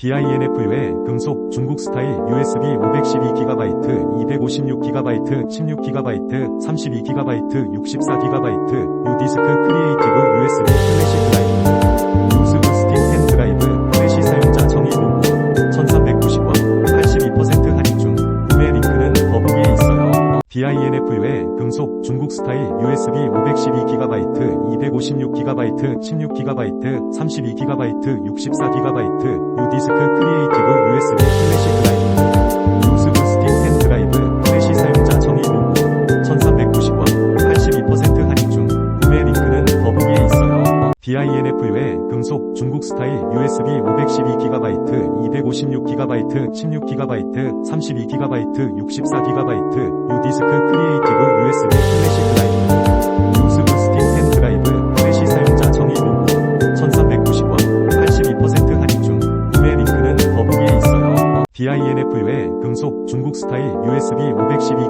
BINFU의 금속 중국 스타일 USB 512GB, 256GB, 16GB, 32GB, 64GB, 유디스크 크리에이티브 USB 플래시 드라이브, 유스 부스팅 펜 드라이브, 플래시 사용자 정의 요구, 1390원, 82% 할인 중, 구매 링크는 더보기에 있어요. BINFU의 금속 중국 스타일 USB 512GB, 256GB, 16GB, 32GB, 64GB, 유디스크 크리에이티브 USB 플래시 드라이브, 유스 부스팅 펜 드라이브, 플래시 사용자 정의 요구, 1390원, 82% 할인 중, 구매 링크는 더보기에 있어요. BINFU의 금속 중국 스타일 USB 512GB, 256GB, 16GB, 32GB, 64GB, 유디스크 크리에이티브 USB 플래시 BINFU의 금속 중국 스타일 USB 512